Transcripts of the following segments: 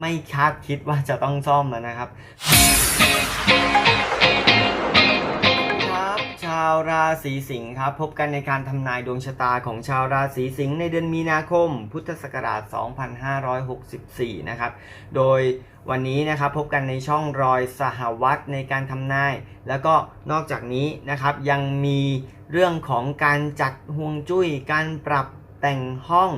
ไม่คาดคิดว่าจะต้องซ่อมแล้วนะครับ ครับ ชาวราศีสิงห์ครับ พบกันในการทำนายดวงชะตาของชาวราศีสิงห์ในเดือนมีนาคม พุทธศักราช 2564 นะครับ โดยวันนี้นะครับพบกันในช่องรอยสหวัตในการทำนาย แล้วก็นอกจากนี้นะครับยังมีเรื่องของการจัดห่วงจุ้ยการปรับ แต่งห้อง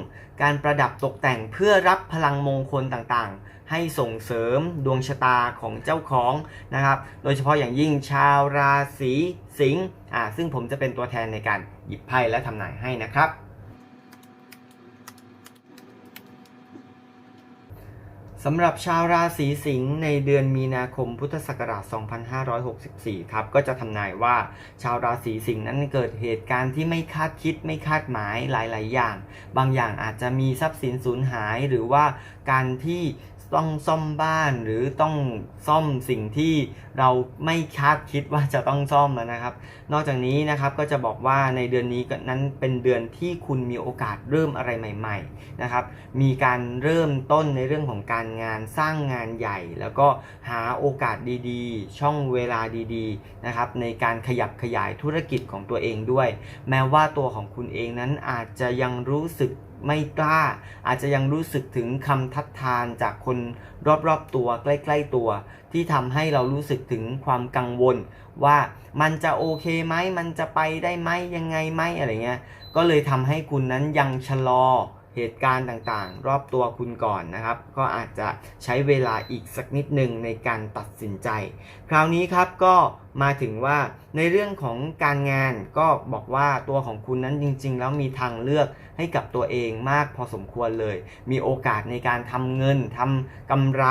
การประดับตกแต่งเพื่อรับพลังมงคลต่างๆ ให้ส่งเสริมดวงชะตาของเจ้าของนะครับ โดยเฉพาะอย่างยิ่งชาวราศีสิงห์อ่าซึ่งผมจะเป็นตัวแทนในการหยิบไพ่และทำนายให้นะครับ สำหรับชาวราศีสิงห์ในเดือนมีนาคมพุทธศักราช 2564 ครับ ก็จะทำนายว่าชาวราศีสิงห์นั้นเกิดเหตุการณ์ที่ไม่คาดคิดไม่คาดหมายหลาย ๆ อย่าง บางอย่างอาจจะมีทรัพย์สินสูญหายหรือว่าการที่ ต้องซ่อมบ้านหรือต้องซ่อมสิ่งที่เราไม่คาดคิดว่าจะต้องซ่อมแล้วนะครับ นอกจากนี้นะครับก็จะบอกว่าในเดือนนี้นั้นเป็นเดือนที่คุณมีโอกาสเริ่มอะไรใหม่ ๆนะครับ มีการเริ่มต้นในเรื่องของการงานสร้างงานใหญ่ แล้วก็หาโอกาสดีๆ ช่องเวลาดีๆนะครับในการขยับขยายธุรกิจของตัวเองด้วย แม้ว่าตัวของคุณเองนั้นอาจจะยังรู้สึก ไม่กล้า อาจจะยังรู้สึกถึงคำทัดทานจากคนรอบๆตัวใกล้ ๆตัว ที่ทำให้เรารู้สึกถึงความกังวล ว่ามันจะโอเคไหมมันจะไปได้ไหมยังไงไหมอะไรเงี้ยก็เลยทำให้คุณนั้นยังชะลอ เหตุการณ์ต่างๆ รอบตัวคุณก่อนนะครับ ก็อาจจะใช้เวลาอีกสักนิดหนึ่งในการตัดสินใจ คราวนี้ครับก็มาถึงว่าในเรื่องของการงานก็บอกว่าตัวของคุณนั้นจริง ๆ แล้วมีทางเลือกให้กับตัวเองมากพอสมควรเลย มีโอกาสในการทำเงินทำกำไร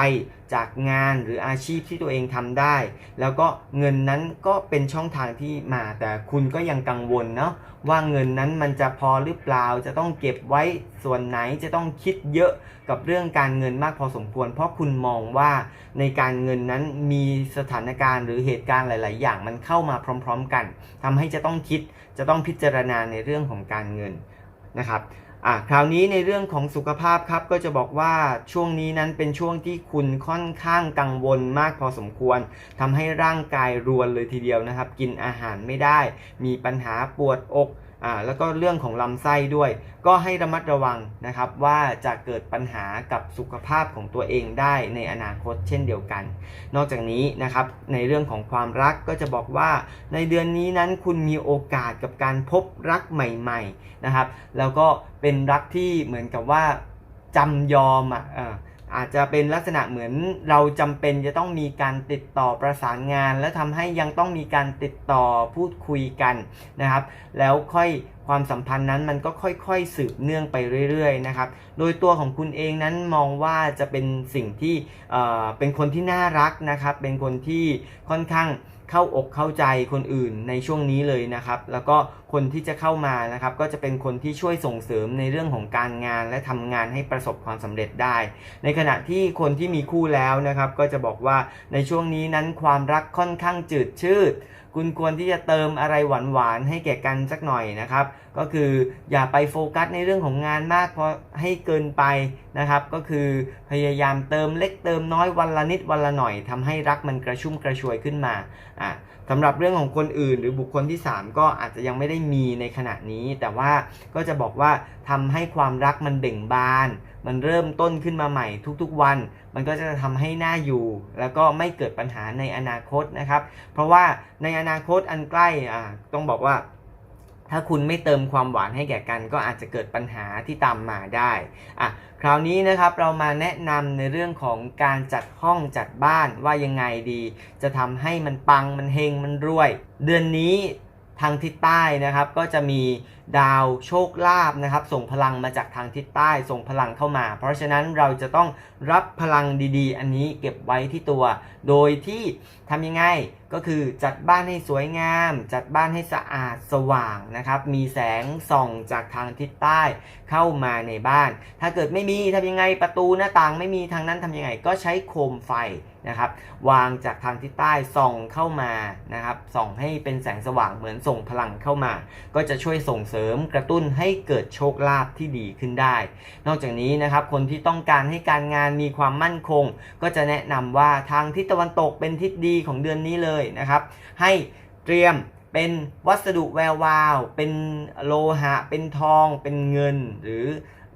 จากงานหรืออาชีพที่ตัวเองทำได้ แล้วก็เงินนั้นก็เป็นช่องทางที่มา แต่คุณก็ยังกังวลเนาะว่าเงินนั้นมันจะพอหรือเปล่าจะต้องเก็บไว้ส่วนวนไหนจะต้องคิดเยอะกับเรื่องการเงินมากพอสมควร เพราะคุณมองว่าในการเงินนั้นมีสถานการณ์หรือเหตุการณ์หลาย ๆ อย่างมันเข้ามาพร้อม ๆ กันทำให้จะต้องคิดจะต้องพิจารณาในเรื่องของการเงินนะครับอะคราวนี้ในเรื่องของสุขภาพครับก็จะบอกว่าช่วงนี้นั้นเป็นช่วงที่คุณค่อนข้างกังวลมากพอสมควรทำให้ร่างกายรวนเลยทีเดียวนะครับ กินอาหารไม่ได้ มีปัญหาปวดอก อ่าแล้วก็เรื่องของลำไส้ด้วย ก็ให้ระมัดระวังนะครับว่าจะเกิดปัญหากับสุขภาพของตัวเองได้ในอนาคตเช่นเดียวกัน นอกจากนี้นะครับในเรื่องของความรักก็จะบอกว่าในเดือนนี้นั้นคุณมีโอกาสกับการพบรักใหม่ๆนะครับแล้วก็เป็นรักที่เหมือนกับว่าจำยอมอะ อาจจะเป็นลักษณะเหมือนเราจำเป็นจะต้องมีการติดต่อประสานงาน และทำให้ยังต้องมีการติดต่อพูดคุยกันนะครับ แล้วค่อยความสัมพันธ์นั้นมันก็ค่อยๆสืบเนื่องไปเรื่อยๆนะครับ โดยตัวของคุณเองนั้นมองว่าจะเป็นสิ่งที่เเป็นคนที่น่ารักนะครับ เป็นคนที่ค่อนข้างเข้าอกเข้าใจคนอื่นในช่วงนี้เลยนะครับ แล้วก็คนที่จะเข้ามานะครับ ก็จะเป็นคนที่ช่วยส่งเสริมในเรื่องของการงานและทำงานให้ประสบความสำเร็จได้ ในขณะที่คนที่มีคู่แล้วนะครับ ก็จะบอกว่าในช่วงนี้นั้นความรักค่อนข้างจืดชืด คุณควรที่จะเติมอะไรหวานๆให้แก่กันสักหน่อยนะครับ ก็คืออย่าไปโฟกัสในเรื่องของงานมากเพราะให้เกินไปนะครับ ก็คือพยายามเติมเล็กเติมน้อยวันละนิดวันละหน่อยทำให้รักมันกระชุ่มกระชวยขึ้นมาอะ สำหรับเรื่องของคนอื่น หรือบุคคลที่ 3 ก็อาจจะยังไม่ได้มีในขณะนี้ แต่ว่าก็จะบอกว่าทำให้ความรักมันเด่งบาน มันเริ่มต้นขึ้นมาใหม่ทุกๆวัน มันก็จะทำให้หน่าอยู่ แล้วก็ไม่เกิดปัญหาในอนาคตนะครับ เพราะว่าในอนาคตอันใกล้อ่าต้องบอกว่า ถ้าคุณไม่เติมความหวานให้แก่กัน ก็อาจจะเกิดปัญหาที่ตามมาได้อะคราวนี้นะครับเรามาแนะนำในเรื่องของการจัดห้องจัดบ้านว่ายังไงดี จะทำให้มันปังมันเฮงมันรวย เดือนนี้ทางทิศใต้นะครับก็จะมีดาวโชคลาภนะครับ ส่งพลังมาจากทางทิศใต้ส่งพลังเข้ามา เพราะฉะนั้นเราจะต้องรับพลังดีๆ อันนี้เก็บไว้ที่ตัว โดยที่ทำยังไง ก็คือจัดบ้านให้สวยงาม จัดบ้านให้สะอาดสว่างนะครับ มีแสงส่องจากทางทิศใต้เข้ามาในบ้าน ถ้าเกิดไม่มีทำยังไงประตูหน้าต่างไม่มีทางนั้นทำยังไงก็ใช้โคมไฟนะครับ วางจากทางทิศใต้ส่องเข้ามานะครับส่องให้เป็นแสงสว่างเหมือนส่งพลังเข้ามา ก็จะช่วยส่งเสริมกระตุ้นให้เกิดโชคลาภที่ดีขึ้นได้ นอกจากนี้นะครับคนที่ต้องการให้การงานมีความมั่นคง ก็จะแนะนำว่าทางทิศตะวันตกเป็นทิศดีของเดือนนี้เลยเลยนะครับ ให้เตรียมเป็นวัสดุแวววาว เป็นโลหะ เป็นทอง เป็นเงิน หรือ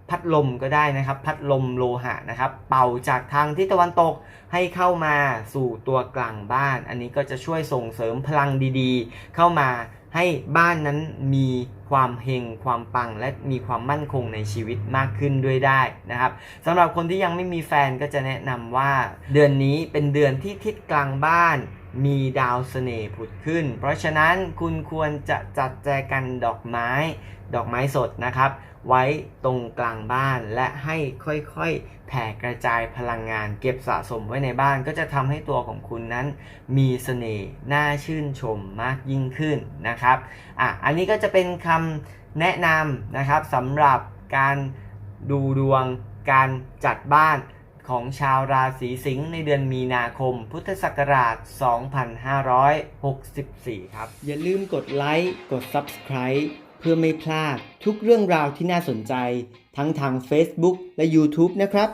พัดลมก็ได้นะครับ พัดลมโลหะนะครับ เป่าจากทางทิศตะวันตกให้เข้ามาสู่ตัวกลางบ้าน อันนี้ก็จะช่วยส่งเสริมพลังดีๆ เข้ามาให้บ้านนั้นมีความเฮงความปัง และมีความมั่นคงในชีวิตมากขึ้นด้วยได้นะครับสำหรับคนที่ยังไม่มีแฟนก็จะแนะนำว่า เดือนนี้เป็นเดือนที่ทิศกลางบ้าน มีดาวเสน่ห์ผุดขึ้น เพราะฉะนั้นคุณควรจะจัดแจกันดอกไม้ ดอกไม้สดนะครับ ไว้ตรงกลางบ้านและให้ค่อยๆ แผ่กระจายพลังงาน เก็บสะสมไว้ในบ้านก็จะทำให้ตัวของคุณนั้น มีเสน่ห์น่าชื่นชมมากยิ่งขึ้นนะครับอะอันนี้ก็จะเป็นคำแนะนำนะครับสำหรับการดูดวงการจัดบ้าน ของชาวราศีสิงห์ในเดือนมีนาคม พุทธศักราช 2564 ครับ อย่าลืมกดไลค์กด Subscribe เพื่อไม่พลาดทุกเรื่องราวที่น่าสนใจ ทั้งทาง Facebook และ YouTube นะครับ